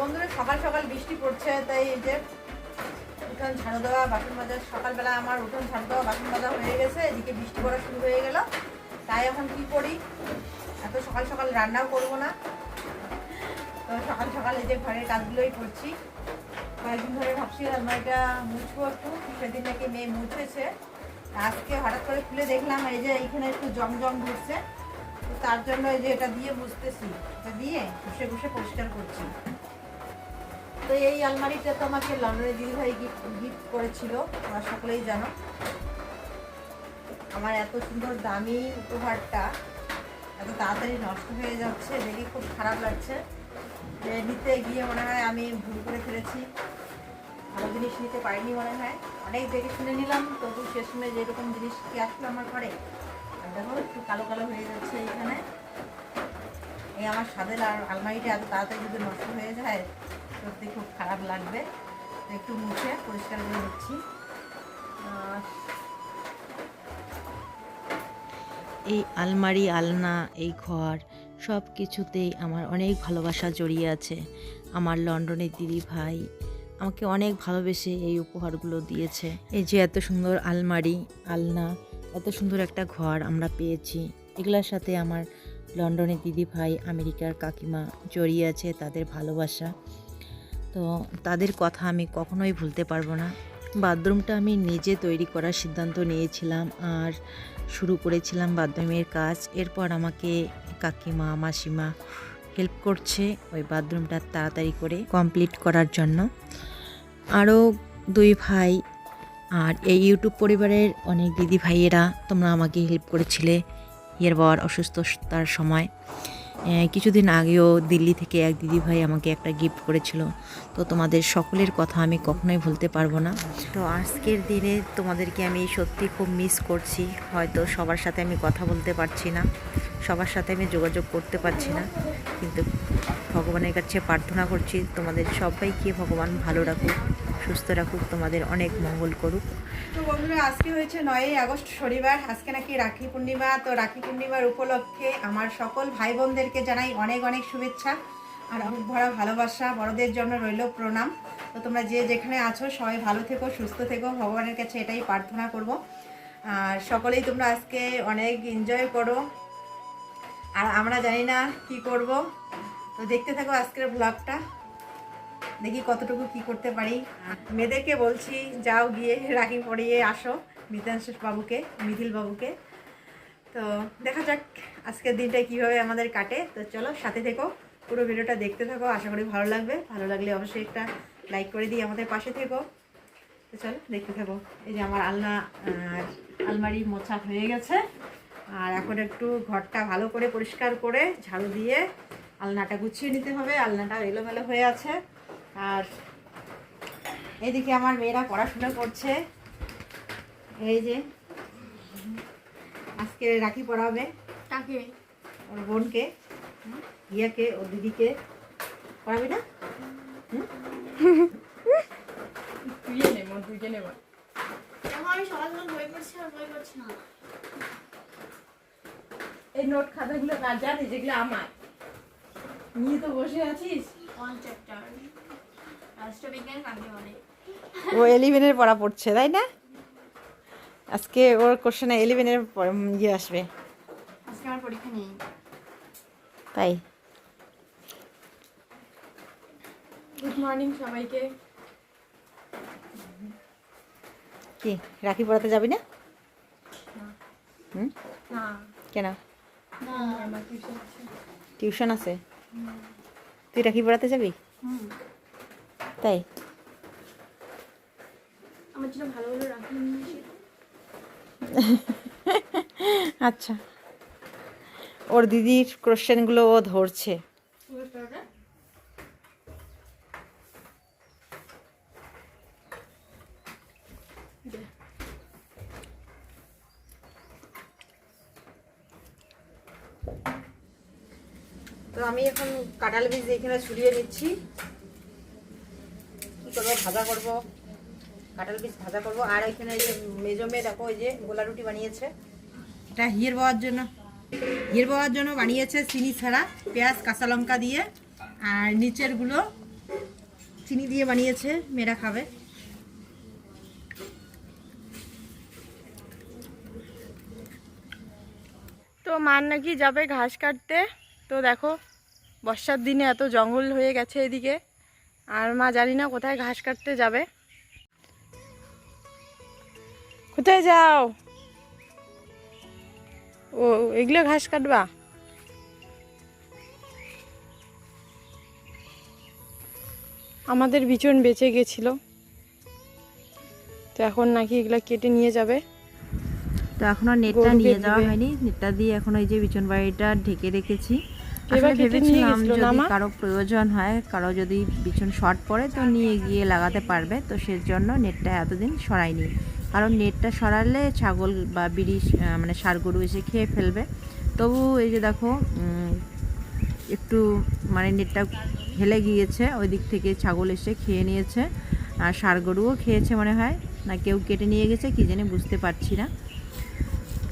বন্ধুরা, সকাল সকাল বৃষ্টি পড়ছে, তাই এই যে উঠোন ঝাড়ু দেওয়া, বাসন মাজা, সকালবেলা আমার উঠোন ঝাড়ু দেওয়া, বাসন মাজা হয়ে গেছে, এদিকে বৃষ্টি পড়া শুরু হয়ে গেল। তাই এখন কি করি? এত সকাল সকাল রান্নাও করব না। তো সকাল সকাল এই যে ঘরের কাজগুলোই করছি। কয়েকদিন ধরে ভাবছি আলমারিটা মুছবো একটু। সেদিন নাকি মেয়ে মুছেছে। আজকে হঠাৎ করে খুলে দেখলাম, এই যে এইখানে একটু জম জম ঘুরছে তার জন্য এই যে এটা দিয়ে বুঝতেছি এটা দিয়ে ঘষে ঘুষে পরিষ্কার করছি। তো এই আলমারিটা তো আমাকে লন্ডনের দিদিভাই গিফট গিফট করেছিল, তোমরা সকলেই জানো। আমার এত সুন্দর দামি উপহারটা, এত তাড়াতাড়ি নষ্ট হয়ে যাচ্ছে, দেখে খুব খারাপ লাগছে। যে নিতে গিয়ে মনে হয় আমি ভুল করে ফেলেছি। ভালো জিনিস নিতে পারিনি মনে হয়। অনেক দেখে শুনে নিলাম, তবু শেষ সময় যেরকম জিনিস কি আসলো আমার ঘরে দেখো, একটু কালো কালো হয়ে যাচ্ছে এখানে এই আমার স্বাদের আর আলমারিটা এত তাড়াতাড়ি যদি নষ্ট হয়ে যায় সত্যি খুব খারাপ লাগবে। একটু মুছে পরিষ্কার করে নিচ্ছি এই আলমারি, আলনা, এই ঘর সব কিছুতেই আমার অনেক ভালোবাসা জড়িয়ে আছে। আমার লন্ডনের দিদি ভাই আমাকে অনেক ভালোবেসে এই উপহারগুলো দিয়েছে। এই যে এত সুন্দর আলমারি, আলনা, এত সুন্দর একটা ঘর আমরা পেয়েছি। এগুলোর সাথে আমার লন্ডনের দিদি ভাই আমেরিকার কাকিমা জড়িয়ে আছে তাদের ভালোবাসা। তো তাদের কথা আমি কখনোই ভুলতে পারব না। বাথরুমটা আমি নিজে তৈরি করার সিদ্ধান্ত নিয়েছিলাম আর শুরু করেছিলাম বাথরুমের কাজ। এরপর আমাকে কাকিমা, মাসিমা হেল্প করছে ওই বাথরুমটা তাড়াতাড়ি করে কমপ্লিট করার জন্য। আরও দুই ভাই আর এই ইউটিউব পরিবারের অনেক দিদি ভাইয়েরা তোমরা আমাকে হেল্প করেছিলে। ইয়ের বাবার অসুস্থতার সময়। কিছুদিন আগেও দিল্লি থেকে এক দিদিভাই আমাকে একটা গিফট করেছিল। তো তোমাদের সকলের কথা আমি কখনোই ভুলতে পারব না। তো আজকের দিনে তোমাদেরকে আমি সত্যি খুব মিস করছি। হয়তো সবার সাথে আমি কথা বলতে পারছি না, সবার সাথে আমি যোগাযোগ করতে পারছি না। কিন্তু ভগবানের কাছে প্রার্থনা করছি, তোমাদের সবাইকে ভগবান ভালো রাখুক, সুস্থ রাখুক, তোমাদের অনেক মঙ্গল করুক। তো বন্ধুরা, আজকে হয়েছে নয়ই আগস্ট শনিবার, আজকে নাকি রাখি পূর্ণিমা, তো রাখি পূর্ণিমার উপলক্ষে আমার সকল ভাই বোনদেরকে জানাই অনেক অনেক শুভেচ্ছা আর বুক ভরা ভালোবাসা, বড়দের জন্য রইল প্রণাম। তো তোমরা যে যেখানে আছো, সবাই ভালো থেকো, সুস্থ থেকো, ভগবানের কাছে এটাই প্রার্থনা করব। আর সকলেই তোমরা আজকে অনেক এনজয় করো। আর আমরা জানি না কি করব। তো দেখতে থাকো আজকের ব্লগটা দেখি কতটুকু কি করতে পারি। মেয়েদেরকে বলছি, যাও গিয়ে রাখি পরিয়ে আসো মিতাংশ বাবুকে, মিথিল বাবুকে। তো দেখা যাক আজকের দিনটা কীভাবে আমাদের কাটে। তো চলো সাথে থেকো, পুরো ভিডিওটা দেখতে থাকো, আশা করি ভালো লাগবে। ভালো লাগলে অবশ্যই একটা লাইক করে দিই আমাদের পাশে থেকো। তো চলো দেখতে থাকো, এই যে আমার আলনা আলমারি মোছা হয়ে গেছে। আর এখন একটু ঘরটা ভালো করে পরিষ্কার করে ঝাড়ু দিয়ে আলনাটা গুছিয়ে নিতে হবে আলনাটা এলোমেলো হয়ে আছে। আর এদিকে আমার মেয়েরা পড়াশোনা করছে। এই যে আজকে রাখি পড়াবে। তাকে ওর বোনকে ইয়াকে ওর দিদিকে। পড়াবি না? মন আমি সকাল সকাল বই পড়ছি আর বই পড়ছি না। এই নোট খাতাগুলো না জানি যেগুলো আমার। নিয়ে তো বসে আছিস? ওয়ান চ্যাপ্টার রাষ্ট্রবিজ্ঞান কাকে বলে ও এলিভেনের পড়া পড়ছে তাই না? আজকে ওর কোশ্চেনে এলিভেনের ইয়ে আসবে। আজকে আমার পরীক্ষা নেই। তাই। গুড মর্নিং সবাইকে। কি রাখি পড়াতে যাবি না। হুম? না। কেন? না আমার টিউশন আছে। টিউশন আছে? তুই রাখি পড়াতে যাবি? তাই? আমার জন্য ভালো ভালো রাখি আচ্ছা। ওর দিদির কোশ্চেনগুলো ও ধরছে। তো আমি এখন কাঁঠাল বীজ এখানে ছড়িয়ে নিচ্ছি কি করব? ভাজা করব। কাঁঠাল বীজ ভাজা করব। আর এখানে এই যে মেজো মেয়ে দেখো ওই যে গোলা রুটি বানিয়েছে। এটা হিয়ের বাবার জন্য। হিয়ের বাবার জন্য বানিয়েছে চিনি ছাড়া পেঁয়াজ কাঁচা লঙ্কা দিয়ে আর নিচেরগুলো চিনি দিয়ে বানিয়েছে মেয়েরা খাবে। তো মার নাকি যাবে ঘাস কাটতে। তো দেখো বর্ষার দিনে এত জঙ্গল হয়ে গেছে এদিকে। আর মা জানি না কোথায় ঘাস কাটতে যাবে। কোথায় যাও? ও এগুলো ঘাস কাটবা? আমাদের বিচন বেঁচে গেছিল। তো এখন নাকি এগুলা কেটে নিয়ে যাবে। তো এখনও নেটটা নিয়ে যাওয়া হয়নি। নেটটা দিয়ে এখন ওই যে বিছন বাড়িটা ঢেকে রেখেছি। আসলে ভেবেছিলাম যদি কারও প্রয়োজন হয় কারও যদি বিছন শর্ট পড়ে তো নিয়ে গিয়ে লাগাতে পারবে। তো সেজন্য নেটটা এতদিন সরাইনি কারণ নেটটা সরালে ছাগল বা বিড়ি মানে ষাড় গরু এসে খেয়ে ফেলবে। তবু এই যে দেখো একটু মানে নেটটা হেলে গিয়েছে ওই দিক থেকে ছাগল এসে খেয়ে নিয়েছে। আর ষাড় গরুও খেয়েছে মনে হয়। না কেউ কেটে নিয়ে গেছে কি জানি বুঝতে পারছি না।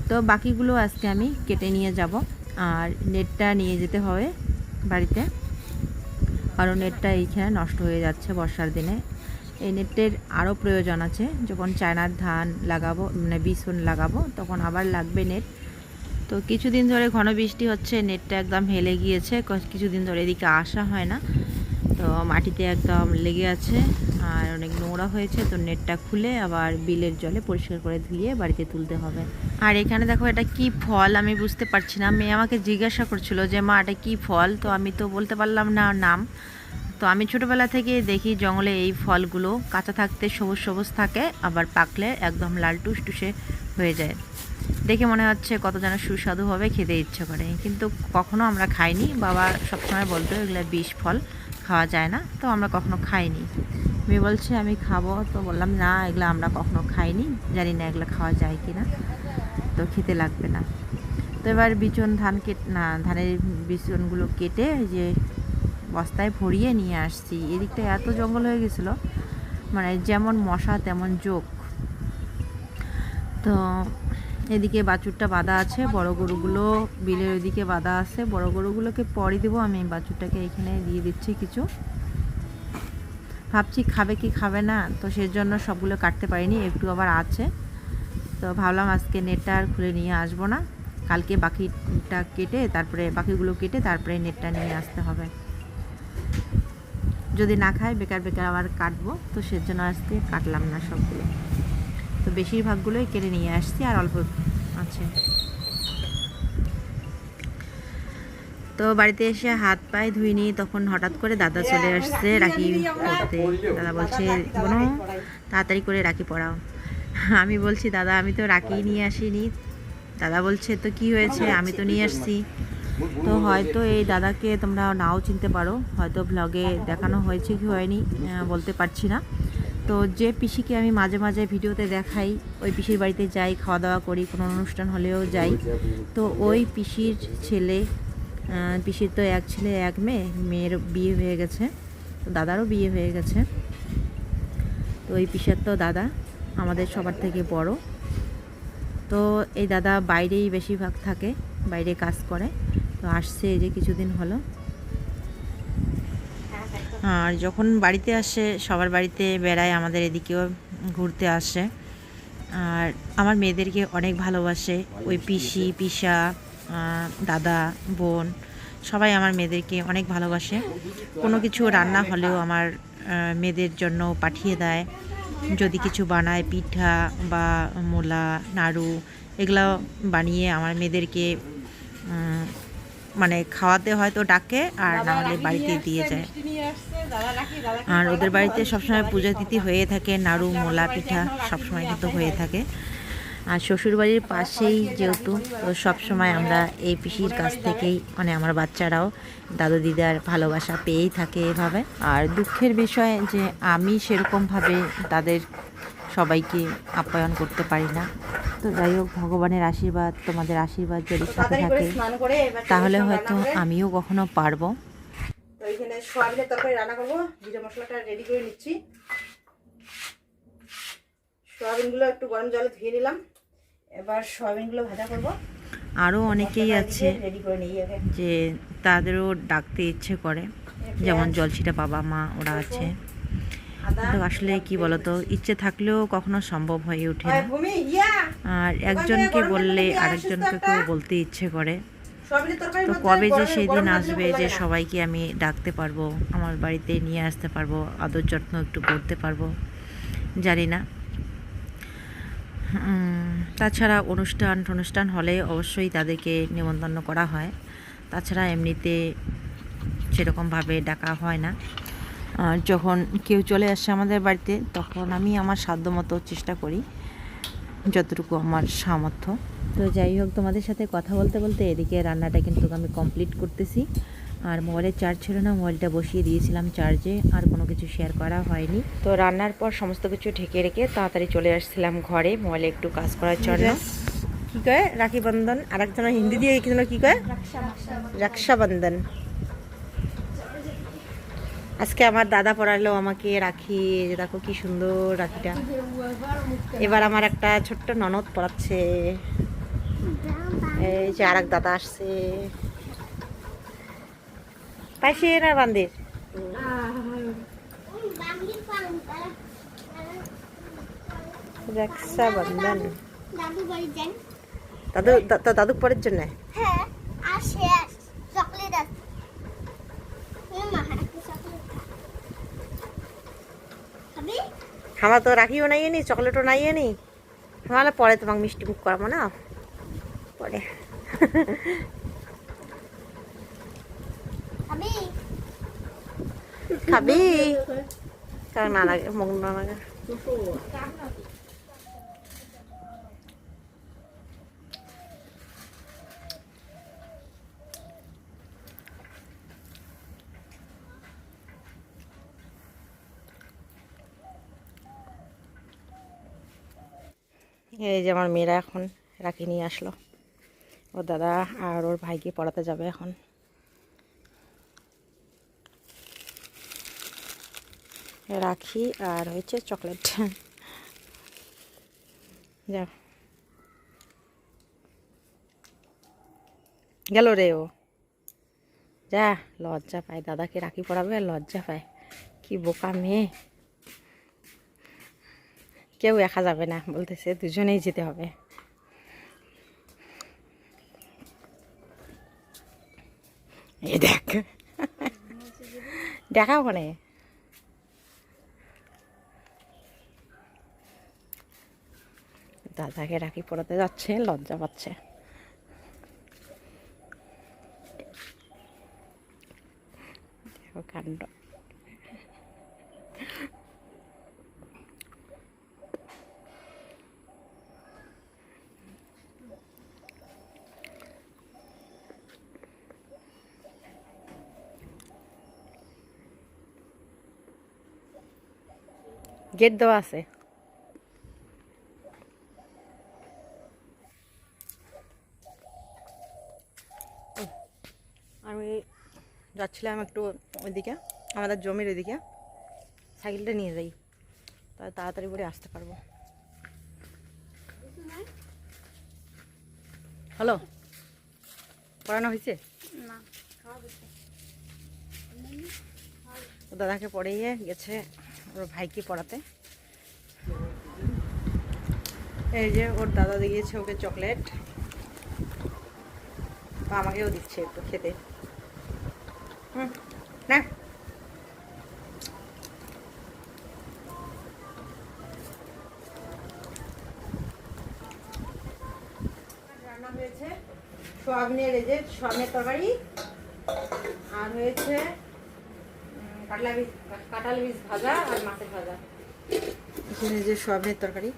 তো বাকিগুলো আজকে আমি কেটে নিয়ে যাব। আর নেটটা নিয়ে যেতে হবে বাড়িতে। কারণ নেটটা এইখানে নষ্ট হয়ে যাচ্ছে বর্ষার দিনে। এই নেটের আরও প্রয়োজন আছে। যখন চায়নার ধান লাগাবো মানে বিছুন লাগাবো, তখন আবার লাগবে নেট। তো কিছুদিন ধরে ঘন বৃষ্টি হচ্ছে, নেটটা একদম হেলে গিয়েছে। কিছুদিন ধরে এদিকে আসা হয় না। তো মাটিতে একদম লেগে আছে। আর অনেক নোংরা হয়েছে, তো নেটটা খুলে আবার বিলের জলে পরিষ্কার করে ধুয়ে বাড়িতে তুলতে হবে। আর এখানে দেখো এটা কি ফল আমি বুঝতে পারছি না। মেয়ে আমাকে জিজ্ঞাসা করছিল যে, মা, এটা কি ফল? তো আমি তো বলতে পারলাম না নাম। তো আমি ছোটবেলা থেকে দেখি জঙ্গলে এই ফলগুলো কাঁচা থাকতে সবুজ সবুজ থাকে, আবার পাকলে একদম লাল টুসটুসে হয়ে যায়। দেখে মনে হচ্ছে কত যেন সুস্বাদু হবে, খেতে ইচ্ছে করে। কিন্তু কখনো আমরা খাইনি। বাবা সবসময় বলতো, এগুলো বিষ ফল, খাওয়া যায় না। তো আমরা কখনো খাইনি। মেয়ে বলছে, আমি খাব। তো বললাম, না, এগুলো আমরা কখনো খাইনি। জানি না এগুলো খাওয়া যায় কি না তো খেতে লাগবে না। তো এবার বিচন ধান কেট, না, ধানের বিচনগুলো কেটে যে বস্তায় ভরিয়ে নিয়ে আসছি। এদিকটা এত জঙ্গল হয়ে গেছিল। মানে যেমন মশা, তেমন যোগ তো এদিকে বাছুরটা বাঁধা আছে, বড় গরুগুলো বিলের ওইদিকে বাঁধা আছে। বড় গরুগুলোকে পরে দেবো, আমি বাছুরটাকে এখানে দিয়ে দিচ্ছি কিছু। ভাবছি খাবে কি খাবে না, তো সেজন্য সবগুলো কাটতে পারিনি, একটু আবার আছে। তো ভাবলাম আজকে নেটটা আর খুলে নিয়ে আসব না। কালকে বাকিটা কেটে, তারপরে বাকিগুলো কেটে, তারপরে নেটটা নিয়ে আসতে হবে। যদি না খায়, বেকার বেকার আবার কাটবো, তো সেজন্য আজকে কাটলাম না সবগুলো। তো বেশিরভাগগুলোই কেটে নিয়ে আসছি, আর অল্প আছে। তো বাড়িতে এসে হাত পায়ে ধুইনি, তখন হঠাৎ করে দাদা চলে আসছে, রাখি পড়তে। দাদা বলছে, বোনো, তাড়াতাড়ি করে রাখি পড়াও। আমি বলছি, দাদা, আমি তো রাখি নিয়ে আসিনি। দাদা বলছে, তো কি হয়েছে? আমি তো নিয়ে আসছি। তো হয়তো এই দাদাকে তোমরা নাও চিনতে পারো। হয়তো ব্লগে দেখানো হয়েছে কি হয়নি বলতে পারছি না। তো যে পিসিকে আমি মাঝে মাঝে ভিডিওতে দেখাই, ওই পিসির বাড়িতে যাই, খাওয়া দাওয়া করি, কোনো অনুষ্ঠান হলেও যাই। তো ওই পিসির ছেলে পিসির তো এক ছেলে, এক মেয়ে, মেয়ের বিয়ে হয়ে গেছে, তো দাদারও বিয়ে হয়ে গেছে। তো ওই পিসের তো দাদা, আমাদের সবার থেকে বড়। তো এই দাদা বাইরেই বেশিরভাগ থাকে, বাইরে কাজ করে, তো আসছে এই যে কিছুদিন হলো। আর যখন বাড়িতে আসে, সবার বাড়িতে বেড়ায়, আমাদের এদিকেও ঘুরতে আসে। আর আমার মেয়েদেরকে অনেক ভালোবাসে, ওই পিসি, পিসা দাদা, বোন, সবাই আমার মেয়েদেরকে অনেক ভালোবাসে। কোনো কিছু রান্না হলেও আমার মেয়েদের জন্য পাঠিয়ে দেয়। যদি কিছু বানায়, পিঠা বা মোলা, নাড়ু, এগুলো বানিয়ে আমার মেয়েদেরকে মানে খাওয়াতে হয়তো ডাকে, আর না হলে বাড়িতে দিয়ে যায়। আর ওদের বাড়িতে সবসময় পূজা তিথি হয়ে থাকে, নাড়ু, মোলা, পিঠা সবসময় কিন্তু হয়ে থাকে। আর শ্বশুরবাড়ির পাশেই যেহেতু তো সবসময় আমরা এই পিসির কাছ থেকেই মানে আমার বাচ্চারাও দাদু দিদার ভালোবাসা পেয়েই থাকে এভাবে। আর দুঃখের বিষয় যে আমি সেরকমভাবে তাদের সবাইকে আপ্যায়ন করতে পারি না। তো যাই হোক ভগবানের আশীর্বাদ তোমাদের আশীর্বাদ যদি সাথে থাকে তাহলে হয়তো আমিও কখনো পারব। তো এইখানে সোয়াবিনের তরকারি রান্না করব জিরে মশলাটা রেডি করে নিচ্ছি। সোয়াবিনগুলো একটু গরম জলে ধুয়ে নিলাম। এবার সোয়াবিনগুলো ভাজা করব। আরও অনেকেই আছে যে তাদেরও ডাকতে ইচ্ছে করে যেমন জলছিটা বাবা মা ওরা আছে। আসলে কি বলতো ইচ্ছে থাকলেও কখনো সম্ভব হয়ে ওঠে না। আর একজনকে বললে আরেকজনকে কেউ বলতে ইচ্ছে করে। তো কবে যে সেদিন আসবে যে সবাইকে আমি ডাকতে পারব আমার বাড়িতে নিয়ে আসতে পারব আদর যত্ন একটু করতে পারব জানি না। তাছাড়া অনুষ্ঠান অনুষ্ঠান হলে অবশ্যই তাদেরকে নিমন্ত্রণ করা হয়। তাছাড়া এমনিতে সেরকমভাবে ডাকা হয় না। যখন কেউ চলে আসে আমাদের বাড়িতে, তখন আমি আমার সাধ্যমতো চেষ্টা করি যতটুকু আমার সামর্থ্য। তো যাই হোক, তোমাদের সাথে কথা বলতে বলতে এদিকে রান্নাটা কিন্তু আমি কমপ্লিট করতেছি। আর মোবাইলের চার্জ ছিল না মোবাইলটা বসিয়ে দিয়েছিলাম চার্জে আর কোনো কিছু শেয়ার করা হয়নি। তো রান্নার পর সমস্ত কিছু ঢেকে রেখে তাড়াতাড়ি চলে আসছিলাম ঘরে মোবাইলে একটু কাজ করার জন্য। কি কয়? রাখি বন্ধন। আর একজনের হিন্দি দিয়ে কি যেন কি কয়? রক্ষাবন্ধন। আজকে আমার দাদা পড়ালো আমাকে রাখি, যে দেখো কি সুন্দর রাখিটা। এবার আমার একটা ছোট্ট ননদ পড়াচ্ছে। এই যে আর দাদা আসছে। পাইছে না বান্দির? রক্ষাবন্ধন দাদু তো দাদু পরের জন্য? হ্যাঁ চকলেট আছে আমার তো রাখিও নাই নি চকলেটও নাই নি আমার পরে তোমাকে মিষ্টি মুখ করাবো না? পরে। খাবি? কারণ না লাগে লাগে। এই যে আমার মেয়েরা এখন রাখি নিয়ে আসলো। ওর দাদা আর ওর ভাইকে পড়াতে যাবে এখন। রাখি আর হয়েছে চকলেট। যাও। গেল রে ও। যা লজ্জা পায়। দাদাকে রাখি পড়াবে আর লজ্জা পায়। কি বোকা মেয়ে। কেউ একা যাবে না বলতেছে দুজনেই যেতে হবে। এই দেখ। দেখা ওখানে। দাদাকে রাখি পড়াতে যাচ্ছে লজ্জা পাচ্ছে। কাণ্ড। গেট দেওয়া আছে আমি যাচ্ছিলাম একটু ওইদিকে আমাদের জমির ওইদিকে। সাইকেলটা নিয়ে যাই তাহলে তাড়াতাড়ি করে আসতে পারব। হ্যালো পড়ানো হয়েছে? দাদাকে পড়িয়ে গেছে ওর ভাইকে পড়াতে। এই যে ওর দাদা দিয়েছে ওকে চকলেট। আমাকেও দিচ্ছে একটু খেতে। না রান্না হয়েছে। সোয়াবিনের এই যে সোয়াবিনের তরকারি। আর হয়েছে কাটলা বীজ কাঁঠাল বীজ ভাজা আর মাছের ভাজা। এখানে যে সোয়াবিনের তরকারি।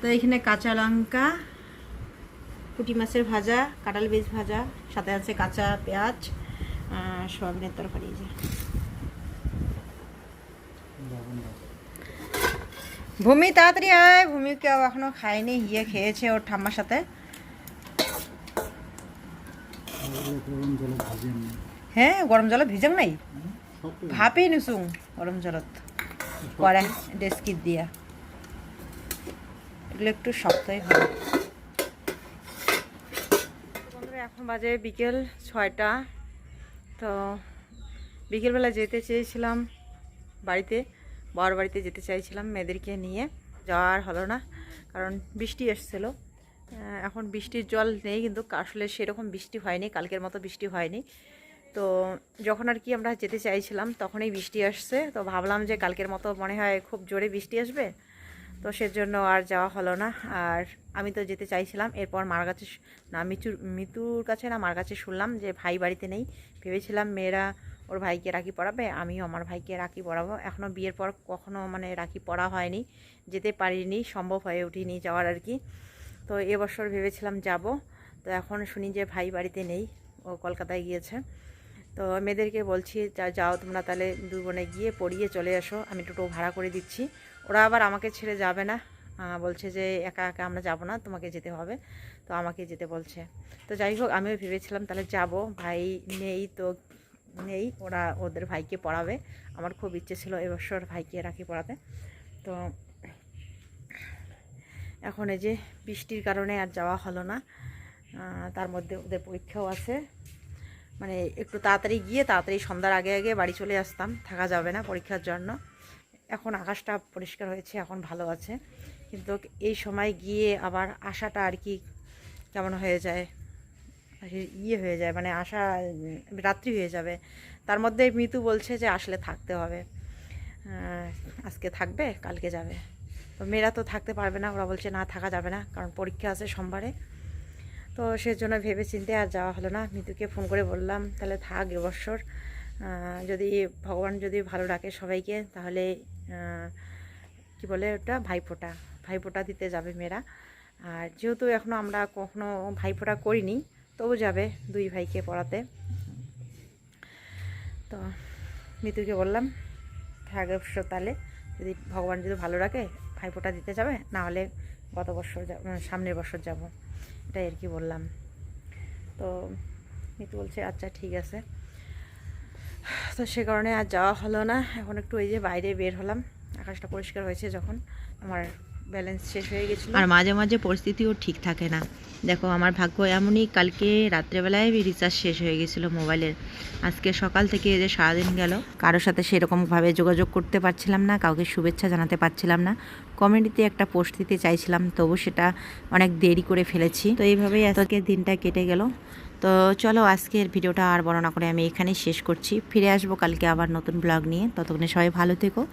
তো এখানে কাঁচা লঙ্কা পুঁটি মাছের ভাজা কাঁঠাল বেজ ভাজা সাথে আছে কাঁচা পেঁয়াজ সোয়াবিনের তরকারি যে। ভূমি তাড়াতাড়ি আয়। ভূমি কেউ এখনও খায়নি গিয়ে খেয়েছে ওর ঠাম্মার সাথে। হ্যাঁ গরম জলে ভিজাম নাই? ভাপেই নিসুং গরম জলত। পরে ডেস্কিট দিয়া। এগুলো একটু শক্তই হয় বন্ধুরা এখন বাজে বিকেল ছয়টা। তো বিকেলবেলা যেতে চেয়েছিলাম বাড়িতে, বর বাড়িতে যেতে চাইছিলাম মেয়েদেরকে নিয়ে। যাওয়ার হলো না, কারণ বৃষ্টি এসেছিল। এখন বৃষ্টির জল নেই, কিন্তু আসলে সেরকম বৃষ্টি হয়নি, কালকের মতো বৃষ্টি হয়নি। তো যখন আর কি আমরা যেতে চাইছিলাম, তখনই বৃষ্টি আসছে। তো ভাবলাম যে কালকের মতো মনে হয় খুব জোরে বৃষ্টি আসবে। তো সেজন্য আর যাওয়া হলো না। আর আমি তো যেতে চাইছিলাম, এরপর মার কাছে না, মিচুর, মিতুর কাছে না, মার কাছে শুনলাম যে ভাই বাড়িতে নেই। ভেবেছিলাম মেয়েরা ওর ভাইকে রাখি পড়াবে, আমিও আমার ভাইকে রাখি পড়াবো। এখনও বিয়ের পর কখনো মানে রাখি পড়া হয়নি, যেতে পারিনি, সম্ভব হয়ে উঠিনি যাওয়ার আর কি। তো এবছর ভেবেছিলাম যাব, তো এখন শুনি যে ভাই বাড়িতে নেই, ও কলকাতায় গিয়েছে। তো মেয়েদেরকে বলছি, যা, যাও তোমরা তাহলে দুই বোনে গিয়ে পড়িয়ে চলে আসো আমি টোটো ভাড়া করে দিচ্ছি। ওরা আবার আমাকে ছেড়ে যাবে না। বলছে যে একা একা আমরা যাব না, তোমাকে যেতে হবে। তো আমাকে যেতে বলছে। তো যাই হোক, আমিও ভেবেছিলাম তাহলে যাব। ভাই নেই তো নেই, ওরা ওদের ভাইকে পড়াবে। আমার খুব ইচ্ছে ছিল এবছর ভাইকে রাখি পড়াতে। তো এখন এই যে বৃষ্টির কারণে আর যাওয়া হলো না। তার মধ্যে ওদের পরীক্ষাও আছে। মানে একটু তাড়াতাড়ি গিয়ে তাড়াতাড়ি সন্ধ্যার আগে আগে বাড়ি চলে আসতাম, থাকা যাবে না পরীক্ষার জন্য। এখন আকাশটা পরিষ্কার হয়েছে এখন ভালো আছে। কিন্তু এই সময় গিয়ে আবার আশাটা আর কি কেমন হয়ে যায়? ইয়ে হয়ে যায় মানে উম, রাত্রি হয়ে যাবে। তার মধ্যে মিতু বলছে যে আসলে থাকতে হবে। আজকে থাকবে কালকে যাবে। তো মেয়েরা তো থাকতে পারবে না ওরা বলছে না থাকা যাবে না কারণ পরীক্ষা আছে সোমবারে। তো সেজন্য ভেবে চিন্তে আর যাওয়া হলো না। মিতুকে ফোন করে বললাম তাহলে থাক এবছর যদি ভগবান যদি ভালো রাখে সবাইকে তাহলে কি বলে ওটা? ভাইফোঁটা। ভাইফোঁটা দিতে যাবে মেয়েরা। আর যেহেতু এখনও আমরা কখনো ভাইফোঁটা করিনি, তবু যাবে দুই ভাইকে পড়াতে। তো মিতুকে বললাম থাক এবছর তাহলে যদি ভগবান যদি ভালো রাখে, ভাইফোঁটা দিতে যাবে, না হলে গত বছর সামনের বছর যাব। এটাই আর কি বললাম। তো মিতু বলছে আচ্ছা ঠিক আছে। তো সে কারণে আর যাওয়া হলো না। এখন একটু এই যে বাইরে বের হলাম। আকাশটা পরিষ্কার হয়েছে যখন আমার ব্যালেন্স শেষ হয়ে গেছিল। আর মাঝে মাঝে পরিস্থিতিও ঠিক থাকে না। দেখো আমার ভাগ্য এমনই কালকে রাত্রেবেলায় রিচার্জ শেষ হয়ে গেছিল মোবাইলের আজকে সকাল থেকে এই যে সারাদিন গেল। কারোর সাথে সেরকমভাবে যোগাযোগ করতে পারছিলাম না কাউকে শুভেচ্ছা জানাতে পারছিলাম না। কমেডিতে একটা পোস্ট দিতে চাইছিলাম তবু সেটা অনেক দেরি করে ফেলেছি। তো এইভাবেই আজকের দিনটা কেটে গেল। তো চলো আজকের ভিডিওটা আর বর্ণনা করে আমি এখানেই শেষ করছি। ফিরে আসব কালকে আবার নতুন ব্লগ নিয়ে। ততক্ষণে সবাই ভালো থেকো।